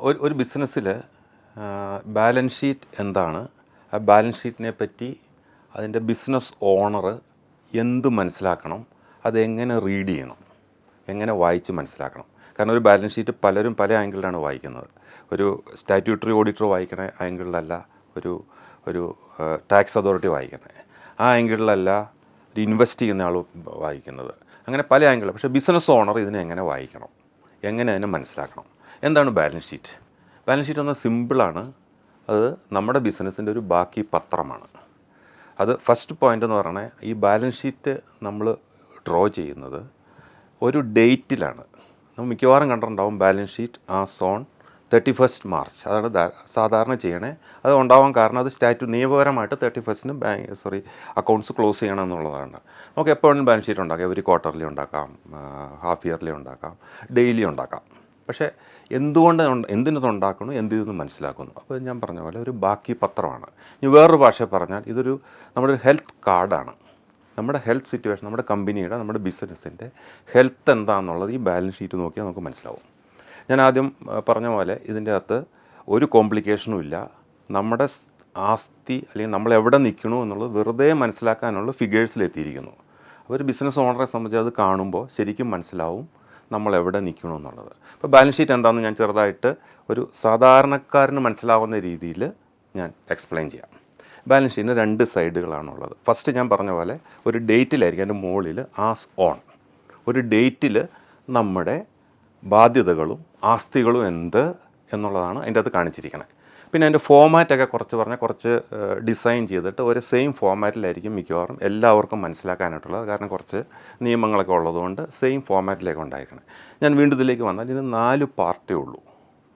ഒരു ഒരു ബിസിനസ്സിൽ ബാലൻസ് ഷീറ്റ് എന്താണ്? ആ ബാലൻസ് ഷീറ്റിനെ പറ്റി അതിന്റെ ബിസിനസ് ഓണർ എന്ത് മനസ്സിലാക്കണം? അതെങ്ങനെ റീഡ് ചെയ്യണം? എങ്ങനെ വായിച്ച് മനസ്സിലാക്കണം? കാരണം ഒരു ബാലൻസ് ഷീറ്റ് പലരും പല ആംഗിളിലാണ് വായിക്കുന്നത്. ഒരു സ്റ്റാറ്റ്യൂട്ടറി ഓഡിറ്റർ വായിക്കണ ആംഗിളിലല്ല ഒരു ഒരു ടാക്സ് അതോറിറ്റി വായിക്കുന്നത് ആ ആംഗിളിലല്ല ഒരു ഇൻവെസ്റ്റ് ചെയ്യുന്ന ആൾ വായിക്കുന്നത്. അങ്ങനെ പല ആംഗിളിൽ പക്ഷേ ബിസിനസ് ഓണർ ഇതിനെ എങ്ങനെ വായിക്കണം? എങ്ങനെ അതിനെ മനസ്സിലാക്കണം? എന്താണ് ബാലൻസ് ഷീറ്റ് ബാലൻസ് ഷീറ്റ് എന്നാൽ സിമ്പിളാണ് അത് നമ്മുടെ ബിസിനസ്സിന്റെ ഒരു ബാക്കി പത്രമാണ്. അത് ഫസ്റ്റ് പോയിന്റ് എന്ന് പറയുന്നത് ഈ ബാലൻസ് ഷീറ്റ് നമ്മൾ ഡ്രോ ചെയ്യുന്നത് ഒരു ഡേറ്റിലാണ് നമ്മൾ മിക്കവാറും കണ്ടിട്ടുണ്ടാവും ബാലൻസ് ഷീറ്റ് ആ സോൺ തേർട്ടി ഫസ്റ്റ് മാർച്ച് അതാണ് സാധാരണ ചെയ്യണേ. അത് ഉണ്ടാവാൻ കാരണം അത് സ്റ്റാറ്റു നിയമപരമായിട്ട് തേർട്ടി ഫസ്റ്റിന് ബാങ്ക് സോറി അക്കൗണ്ട്സ് ക്ലോസ് ചെയ്യണം എന്നുള്ളതാണ്. നമുക്ക് എപ്പോഴും ബാലൻസ് ഷീറ്റ് ഉണ്ടാക്കാം. ഒരു ക്വാർട്ടർലി ഉണ്ടാക്കാം ഹാഫ് ഇയർലി ഉണ്ടാക്കാം ഡെയിലി ഉണ്ടാക്കാം. പക്ഷേ എന്തുകൊണ്ട് എന്തിനത് ഉണ്ടാക്കുന്നു എന്തിനു മനസ്സിലാക്കുന്നു? അപ്പോൾ ഞാൻ പറഞ്ഞ പോലെ ഒരു ബാക്കി പത്രമാണ്. ഇനി വേറൊരു ഭാഷ പറഞ്ഞാൽ ഇതൊരു നമ്മുടെ ഒരു ഹെൽത്ത് കാർഡാണ്. നമ്മുടെ ഹെൽത്ത് സിറ്റുവേഷൻ നമ്മുടെ കമ്പനിയുടെ നമ്മുടെ ബിസിനസ്സിന്റെ ഹെൽത്ത് എന്താണെന്നുള്ളത് ഈ ബാലൻസ് ഷീറ്റ് നോക്കിയാൽ നമുക്ക് മനസ്സിലാവും. ഞാൻ ആദ്യം പറഞ്ഞ പോലെ ഇതിന്റെ അകത്ത് ഒരു കോംപ്ലിക്കേഷനും ഇല്ല. നമ്മുടെ ആസ്തി അല്ലെങ്കിൽ നമ്മൾ എവിടെ നിൽക്കണു എന്നുള്ളത് വെറുതെ മനസ്സിലാക്കാനുള്ള ഫിഗേഴ്സിലെത്തിയിരിക്കുന്നു അപ്പോൾ ഒരു ബിസിനസ് ഓണറെ സംബന്ധിച്ച് അത് കാണുമ്പോൾ ശരിക്കും മനസ്സിലാവും. നമ്മൾ എവിടെ നിൽക്കണം എന്നുള്ളത് ഇപ്പോൾ ബാലൻസ് ഷീറ്റ് എന്താണെന്ന് ഞാൻ ചെറുതായിട്ട് ഒരു സാധാരണക്കാരന് മനസ്സിലാവുന്ന രീതിയിൽ ഞാൻ എക്സ്പ്ലെയിൻ ചെയ്യാം. ബാലൻസ് ഷീറ്റിന് രണ്ട് സൈഡുകളാണുള്ളത് ഫസ്റ്റ് ഞാൻ പറഞ്ഞ പോലെ ഒരു ഡേറ്റിലായിരിക്കും അതിന്റെ മുകളിൽ ആസ് ഓൺ ഒരു ഡേറ്റിൽ നമ്മുടെ ബാധ്യതകളും ആസ്തികളും എന്ത് എന്നുള്ളതാണ് അതിന്റെ അത് കാണിച്ചിരിക്കുന്നത് പിന്നെ അതിന്റെ ഫോമാറ്റൊക്കെ കുറച്ച് പറഞ്ഞാൽ കുറച്ച് ഡിസൈൻ ചെയ്തിട്ട് ഒരു സെയിം ഫോമാറ്റിലായിരിക്കും മിക്കവാറും എല്ലാവർക്കും മനസ്സിലാക്കാനായിട്ടുള്ളത്. കാരണം കുറച്ച് നിയമങ്ങളൊക്കെ ഉള്ളതുകൊണ്ട് സെയിം ഫോമാറ്റിലേക്ക് ഉണ്ടായിരിക്കണം. ഞാൻ വീണ്ടും ഇതിലേക്ക് വന്നാൽ ഇത് നാല് പാർട്ടേ ഉള്ളൂ.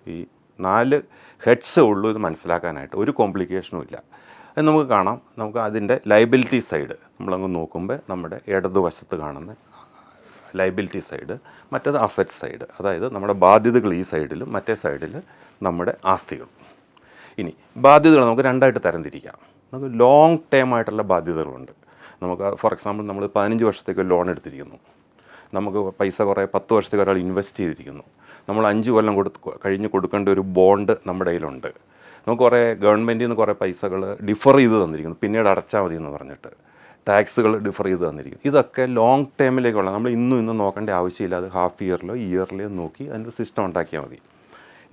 ഈ നാല് ഹെഡ്സ് ഉള്ളൂ ഇത് മനസ്സിലാക്കാനായിട്ട്. ഒരു കോംപ്ലിക്കേഷനും ഇല്ല. അത് നമുക്ക് കാണാം. നമുക്ക് അതിന്റെ ലൈബിലിറ്റി സൈഡ് നമ്മളങ്ങ് നോക്കുമ്പോൾ നമ്മുടെ ഇടതുവശത്ത് കാണുന്ന ലൈബിലിറ്റി സൈഡ് മറ്റേത് അസറ്റ് സൈഡ് അതായത് നമ്മുടെ ബാധ്യതകൾ ഈ സൈഡിലും മറ്റേ സൈഡിൽ നമ്മുടെ ആസ്തികൾ ഇനി ബാധ്യതകൾ നമുക്ക് രണ്ടായിട്ട് തരംതിരിക്കാം. നമുക്ക് ലോങ് ടേം ആയിട്ടുള്ള ബാധ്യതകളുണ്ട്. നമുക്ക് ഫോർ എക്സാമ്പിൾ നമ്മൾ പതിനഞ്ച് വർഷത്തേക്ക് ലോൺ എടുത്തിരിക്കുന്നു. നമുക്ക് പൈസ കുറേ പത്ത് വർഷത്തേക്ക് ഒരാൾ ഇൻവെസ്റ്റ് ചെയ്തിരിക്കുന്നു. നമ്മൾ അഞ്ച് കൊല്ലം കൊടുത്ത് കഴിഞ്ഞ് കൊടുക്കേണ്ട ഒരു ബോണ്ട് നമ്മുടെ കയ്യിലുണ്ട്. നമുക്ക് കുറേ ഗവൺമെന്റിൽ നിന്ന് കുറേ പൈസകൾ ഡിഫർ ചെയ്ത് തന്നിരിക്കുന്നു. പിന്നീട് അടച്ചാൽ മതി എന്ന് പറഞ്ഞിട്ട് ടാക്സുകൾ ഡിഫർ ചെയ്ത് തന്നിരിക്കുന്നു. ഇതൊക്കെ ലോങ് ടേമിലേക്കുള്ള നമ്മൾ ഇന്നും ഇന്നും നോക്കേണ്ട ആവശ്യമില്ല. അത് ഹാഫ് ഇയറിലോ ഇയറിലോ നോക്കി അതിന്റെ സിസ്റ്റം ഉണ്ടാക്കിയാൽ മതി.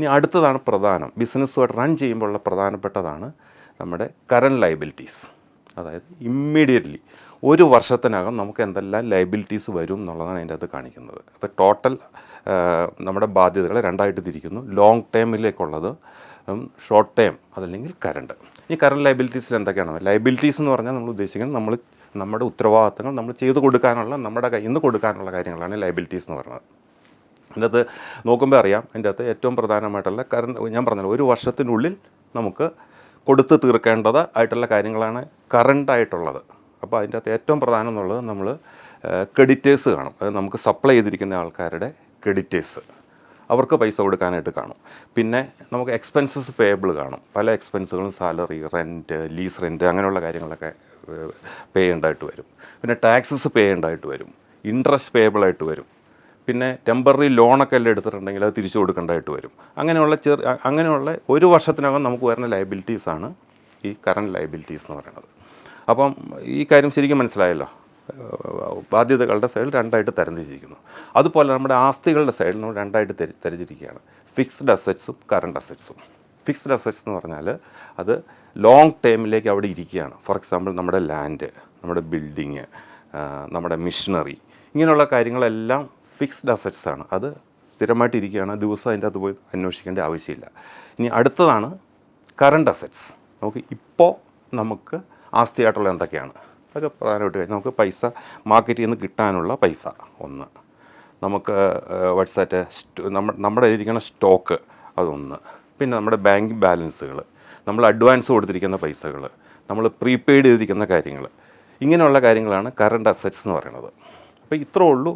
ഇനി അടുത്തതാണ് പ്രധാനം. ബിസിനസ്സുമായിട്ട് റൺ ചെയ്യുമ്പോഴുള്ള പ്രധാനപ്പെട്ടതാണ് നമ്മുടെ കറണ്ട് ലൈബിലിറ്റീസ് അതായത് ഇമ്മീഡിയറ്റ്ലി ഒരു വർഷത്തിനകം നമുക്ക് എന്തെല്ലാം ലൈബിലിറ്റീസ് വരും എന്നുള്ളതാണ് അതിന്റെ അകത്ത് കാണിക്കുന്നത്. അപ്പോൾ ടോട്ടൽ നമ്മുടെ ബാധ്യതകൾ രണ്ടായിട്ട് തിരിക്കുന്നു. ലോങ് ടേമിലേക്കുള്ളത് ഷോർട്ട് ടേം അതല്ലെങ്കിൽ കറണ്ട് ഈ കറണ്ട് ലൈബിലിറ്റീസിൽ എന്തൊക്കെയാണ്? ലൈബിലിറ്റീസ് എന്ന് പറഞ്ഞാൽ നമ്മൾ ഉദ്ദേശിക്കുന്നത് നമ്മൾ നമ്മുടെ ഉത്തരവാദിത്തങ്ങൾ നമ്മൾ ചെയ്തു കൊടുക്കാനുള്ള നമ്മുടെ കയ്യിൽ നിന്ന് കൊടുക്കാനുള്ള കാര്യങ്ങളാണ് ലൈബിലിറ്റീസ് എന്ന് പറയുന്നത്. അതിന്റെ അകത്ത് നോക്കുമ്പോൾ അറിയാം അതിന്റെ അകത്ത് ഏറ്റവും പ്രധാനമായിട്ടുള്ള കറണ്ട് ഞാൻ പറഞ്ഞല്ലോ ഒരു വർഷത്തിനുള്ളിൽ നമുക്ക് കൊടുത്ത് തീർക്കേണ്ടത് ആയിട്ടുള്ള കാര്യങ്ങളാണ് കറണ്ടായിട്ടുള്ളത് അപ്പോൾ അതിന്റെ അകത്ത് ഏറ്റവും പ്രധാനം എന്നുള്ളത് നമ്മൾ ക്രെഡിറ്റേഴ്സ് കാണും. അത് നമുക്ക് സപ്ലൈ ചെയ്തിരിക്കുന്ന ആൾക്കാരുടെ ക്രെഡിറ്റേഴ്സ് അവർക്ക് പൈസ കൊടുക്കാനായിട്ട് കാണും. പിന്നെ നമുക്ക് എക്സ്പെൻസസ് പേയബിൾ കാണും. പല എക്സ്പെൻസുകളും സാലറി റെന്റ് ലീസ് റെന്റ് അങ്ങനെയുള്ള കാര്യങ്ങളൊക്കെ പേ ചെയ്യേണ്ടതായിട്ട് വരും. പിന്നെ ടാക്സസ് പേ ചെയ്യേണ്ടതായിട്ട് വരും. ഇൻട്രസ്റ്റ് പേയബിൾ ആയിട്ട് വരും. പിന്നെ ടെമ്പററി ലോണൊക്കെ എല്ലാം എടുത്തിട്ടുണ്ടെങ്കിൽ അത് തിരിച്ചു കൊടുക്കേണ്ടതായിട്ട് വരും. അങ്ങനെയുള്ള ചെറു അങ്ങനെയുള്ള ഒരു വർഷത്തിനകം നമുക്ക് വരുന്ന ലയബിലിറ്റീസാണ് ഈ കറണ്ട് ലയബിലിറ്റീസ് എന്ന് പറയുന്നത്. അപ്പം ഈ കാര്യം ശരിക്കും മനസ്സിലായല്ലോ? ബാധ്യതകളുടെ സൈഡിൽ രണ്ടായിട്ട് തരംതിരിച്ചിരിക്കുന്നു. അതുപോലെ നമ്മുടെ ആസ്തികളുടെ സൈഡിൽ നമ്മൾ രണ്ടായിട്ട് തരി തരിച്ചിരിക്കുകയാണ് ഫിക്സ്ഡ് അസറ്റ്സും കറണ്ട് അസറ്റ്സും ഫിക്സ്ഡ് അസറ്റ്സ് എന്ന് പറഞ്ഞാൽ അത് ലോങ് ടേമിലേക്ക് അവിടെ ഇരിക്കുകയാണ്. ഫോർ എക്സാമ്പിൾ നമ്മുടെ ലാൻഡ് നമ്മുടെ ബിൽഡിങ് നമ്മുടെ മിഷനറി ഇങ്ങനെയുള്ള കാര്യങ്ങളെല്ലാം ഫിക്സ്ഡ് അസറ്റ്സ് ആണ്. അത് സ്ഥിരമായിട്ട് ഇരിക്കുകയാണ് ദിവസം അതിന്റെ അകത്ത് പോയി അന്വേഷിക്കേണ്ട ആവശ്യമില്ല. ഇനി അടുത്തതാണ് കറണ്ട് അസറ്റ്സ് നമുക്ക് ഇപ്പോൾ നമുക്ക് ആസ്തിയായിട്ടുള്ള എന്തൊക്കെയാണ്? അതൊക്കെ പ്രധാനമായിട്ട്. നമുക്ക് പൈസ മാർക്കറ്റിൽ നിന്ന് കിട്ടാനുള്ള പൈസ ഒന്ന്. നമുക്ക് വാട്സാറ്റ് നമ്മുടെ നമ്മുടെ ഇരിക്കുന്ന സ്റ്റോക്ക് അതൊന്ന്. പിന്നെ നമ്മുടെ ബാങ്ക് ബാലൻസുകൾ നമ്മൾ അഡ്വാൻസ് കൊടുത്തിരിക്കുന്ന പൈസകൾ നമ്മൾ പ്രീപെയ്ഡ് ചെയ്തിരിക്കുന്ന കാര്യങ്ങൾ ഇങ്ങനെയുള്ള കാര്യങ്ങളാണ് കറണ്ട് അസറ്റ്സ് എന്ന് പറയുന്നത്. അപ്പോൾ ഇത്രേ ഉള്ളൂ.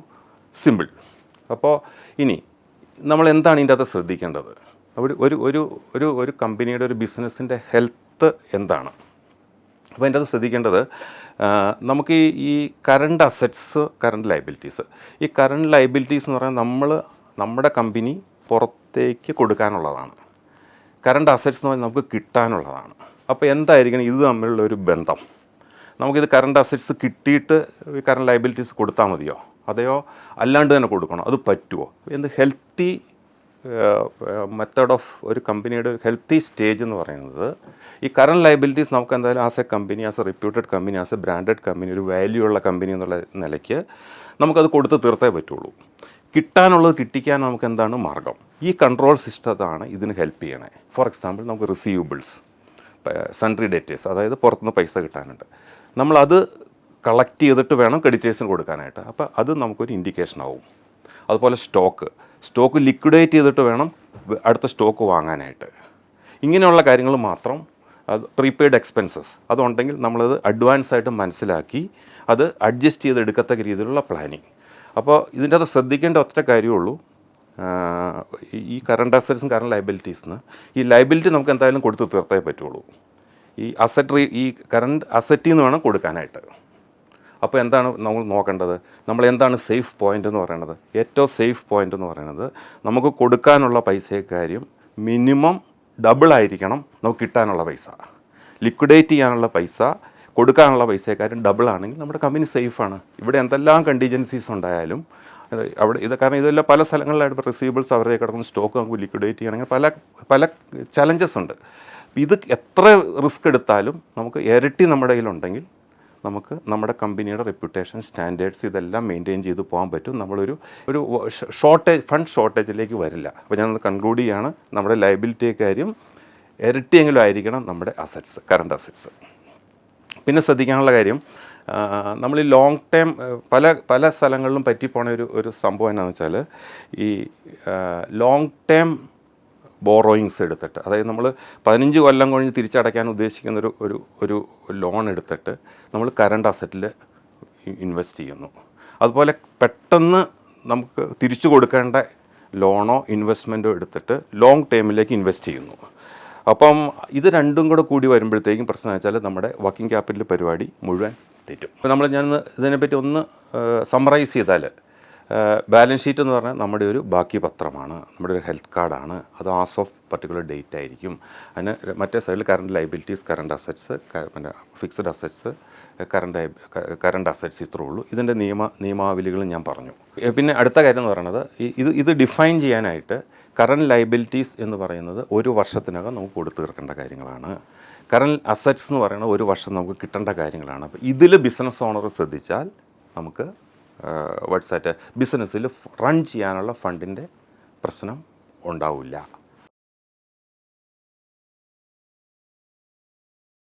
സിമ്പിൾ. അപ്പോൾ ഇനി നമ്മൾ എന്താണ് ഇതിന്റെ അകത്ത് ശ്രദ്ധിക്കേണ്ടത്? ഒരു ഒരു ഒരു ഒരു ഒരു കമ്പനിയുടെ ഒരു ബിസിനസ്സിന്റെ ഹെൽത്ത് എന്താണ്? അപ്പോൾ അതിന്റെ അത് ശ്രദ്ധിക്കേണ്ടത് നമുക്ക് ഈ ഈ കറണ്ട് അസറ്റ്സ് കറണ്ട് ലൈബിലിറ്റീസ് ഈ കറണ്ട് ലൈബിലിറ്റീസ് എന്ന് പറഞ്ഞാൽ നമ്മൾ നമ്മുടെ കമ്പനി പുറത്തേക്ക് കൊടുക്കാനുള്ളതാണ്. കറണ്ട് അസറ്റ്സ് എന്ന് പറഞ്ഞാൽ നമുക്ക് കിട്ടാനുള്ളതാണ്. അപ്പോൾ എന്തായിരിക്കണം? ഇത് തമ്മിലുള്ള ഒരു ബന്ധം. നമുക്കിത് കറണ്ട് അസറ്റ്സ് കിട്ടിയിട്ട് കറണ്ട് ലൈബിലിറ്റീസ് കൊടുത്താൽ മതിയോ? അതെയോ? അല്ലാണ്ട് തന്നെ കൊടുക്കണോ? അത് പറ്റുമോ എന്ത് ഹെൽത്തി മെത്തേഡ് ഓഫ് ഒരു കമ്പനിയുടെ ഒരു ഹെൽത്തി സ്റ്റേജ് എന്ന് പറയുന്നത് ഈ കറണ്ട് ലയബിലിറ്റീസ് നമുക്ക് എന്തായാലും as a company as a reputed company as a branded company ഒരു വാല്യൂ ഉള്ള കമ്പനി എന്നുള്ള നിലയ്ക്ക് നമുക്കത് കൊടുത്ത് തീർത്തേ പറ്റുള്ളൂ. കിട്ടാനുള്ളത് കിട്ടിക്കാൻ നമുക്ക് എന്താണ് മാർഗം? ഈ കൺട്രോൾ സിസ്റ്റത്താണ് ഇതിന് ഹെൽപ്പ് ചെയ്യണേ. ഫോർ എക്സാമ്പിൾ നമുക്ക് റിസീവബിൾസ് സൺട്രി ഡേറ്റേഴ്സ് അതായത് പുറത്തുനിന്ന് പൈസ കിട്ടാനുണ്ട്. നമ്മളത് കളക്ട് ചെയ്തിട്ട് വേണം ക്രെഡിറ്റേഴ്സിന് കൊടുക്കാനായിട്ട്. അപ്പോൾ അത് നമുക്കൊരു ഇൻഡിക്കേഷൻ ആവും. അതുപോലെ സ്റ്റോക്ക് സ്റ്റോക്ക് ലിക്വിഡേറ്റ് ചെയ്തിട്ട് വേണം അടുത്ത സ്റ്റോക്ക് വാങ്ങാനായിട്ട്. ഇങ്ങനെയുള്ള കാര്യങ്ങൾ മാത്രം അത് പ്രീപെയ്ഡ് എക്സ്പെൻസസ് അതുണ്ടെങ്കിൽ നമ്മളത് അഡ്വാൻസ് ആയിട്ട് മനസ്സിലാക്കി അത് അഡ്ജസ്റ്റ് ചെയ്ത് എടുക്കത്തക്ക രീതിയിലുള്ള പ്ലാനിങ് അപ്പോൾ ഇതിന്റെ അത് ശ്രദ്ധിക്കേണ്ട ഒറ്റ കാര്യമുള്ളൂ. ഈ- കറണ്ട് അസറ്റ്സും കറണ്ട് ലൈബിലിറ്റീസിന് ഈ ലൈബിലിറ്റി നമുക്ക് എന്തായാലും കൊടുത്ത് തീർത്തേ പറ്റുള്ളൂ. ഈ അസറ്റ് ഈ കറണ്ട് അസറ്റിൽ നിന്ന് വേണം കൊടുക്കാനായിട്ട്. അപ്പോൾ എന്താണ് നമ്മൾ നോക്കേണ്ടത്? നമ്മൾ എന്താണ് സേഫ് പോയിന്റ് എന്ന് പറയുന്നത് ഏറ്റവും സേഫ് പോയിന്റ് എന്ന് പറയുന്നത് നമുക്ക് കൊടുക്കാനുള്ള പൈസയെക്കാര്യം മിനിമം ഡബിൾ ആയിരിക്കണം നമുക്ക് കിട്ടാനുള്ള പൈസ. ലിക്വിഡേറ്റ് ചെയ്യാനുള്ള പൈസ കൊടുക്കാനുള്ള പൈസയെക്കാരും ഡബിൾ ആണെങ്കിൽ നമ്മുടെ കമ്പനി സേഫാണ് ഇവിടെ എന്തെല്ലാം കണ്ടീജൻസീസ് ഉണ്ടായാലും അവിടെ ഇത് കാരണം ഇതെല്ലാം പല സ്ഥലങ്ങളിലായിട്ട് റിസീവബിൾസ് അവരുടെ കിടക്കുന്ന സ്റ്റോക്ക് നമുക്ക് ലിക്വിഡേറ്റ് ചെയ്യണമെങ്കിൽ പല പല ചലഞ്ചസ് ഉണ്ട്. ഇത് എത്ര റിസ്ക് എടുത്താലും നമുക്ക് ഇരട്ടി നമ്മുടെ കയ്യിലുണ്ടെങ്കിൽ നമുക്ക് നമ്മുടെ കമ്പനിയുടെ റെപ്യൂട്ടേഷൻ സ്റ്റാൻഡേർഡ്സ് ഇതെല്ലാം മെയിന്റെയിൻ ചെയ്ത് പോകാൻ പറ്റും. നമ്മളൊരു ഒരു ഷോർട്ടേജ് ഫണ്ട് ഷോർട്ടേജിലേക്ക് വരില്ല. അപ്പോൾ ഞാനത് കൺക്ലൂഡ് ചെയ്യാണ്. നമ്മുടെ ലയബിലിറ്റി കാര്യം ഇരട്ടിയെങ്കിലും ആയിരിക്കണം നമ്മുടെ അസറ്റ്സ് കറണ്ട് അസറ്റ്സ് പിന്നെ ശ്രദ്ധിക്കാനുള്ള കാര്യം നമ്മൾ ഈ ലോങ് ടേം പല പല സ്ഥലങ്ങളിലും പറ്റിപ്പോണ ഒരു ഒരു സംഭവം എന്നാന്ന് വെച്ചാൽ ഈ ലോങ് ടൈം ബോറോയിങ്സ് എടുത്തിട്ട്. അതായത് നമ്മൾ പതിനഞ്ച് കൊല്ലം കഴിഞ്ഞ് തിരിച്ചടയ്ക്കാൻ ഉദ്ദേശിക്കുന്ന ഒരു ഒരു ഒരു ലോൺ എടുത്തിട്ട് നമ്മൾ കറണ്ട് അസറ്റിൽ ഇൻവെസ്റ്റ് ചെയ്യുന്നു. അതുപോലെ പെട്ടെന്ന് നമുക്ക് തിരിച്ചു കൊടുക്കേണ്ട ലോണോ ഇൻവെസ്റ്റ്മെന്റോ എടുത്തിട്ട് ലോങ് ടേമിലേക്ക് ഇൻവെസ്റ്റ് ചെയ്യുന്നു. അപ്പം ഇത് രണ്ടും കൂടെ കൂടി വരുമ്പോഴത്തേക്കും പ്രശ്നം വെച്ചാൽ നമ്മുടെ വർക്കിംഗ് ക്യാപിറ്റൽ പരിപാടി മുഴുവൻ തെറ്റും. അപ്പോൾ നമ്മൾ ഞാൻ ഇതിനെപ്പറ്റി ഒന്ന് സമ്മറൈസ് ചെയ്താൽ ബാലൻസ് ഷീറ്റ് എന്ന് പറഞ്ഞാൽ നമ്മുടെ ഒരു ബാക്കി പത്രമാണ് നമ്മുടെ ഒരു ഹെൽത്ത് കാർഡാണ് അത് ആസ് ഓഫ് പർട്ടിക്കുലർ ഡേറ്റ് ആയിരിക്കും. അതിന് മറ്റേ സൈഡിൽ കറണ്ട് ലൈബിലിറ്റീസ് കറണ്ട് അസറ്റ്സ് പിന്നെ fixed assets current current assets ഇത്രേ ഉള്ളൂ. ഇതിന്റെ നിയമ നിയമാവലികളും ഞാൻ പറഞ്ഞു. പിന്നെ അടുത്ത കാര്യം എന്ന് പറയുന്നത് ഇത് ഇത് ഡിഫൈൻ ചെയ്യാനായിട്ട് കറണ്ട് ലൈബിലിറ്റീസ് എന്ന് പറയുന്നത് ഒരു വർഷത്തിനകം നമുക്ക് കൊടുത്തു തീർക്കേണ്ട കാര്യങ്ങളാണ്. കറണ്ട് അസറ്റ്സ് എന്ന് പറയുന്നത് ഒരു വർഷം നമുക്ക് കിട്ടേണ്ട കാര്യങ്ങളാണ്. അപ്പോൾ ഇതിൽ ബിസിനസ് ഓണർ ശ്രദ്ധിച്ചാൽ നമുക്ക് വാട്സാറ്റ് ബിസിനസ്സിൽ റൺ ചെയ്യാനുള്ള ഫണ്ടിന്റെ പ്രശ്നം ഉണ്ടാവില്ല.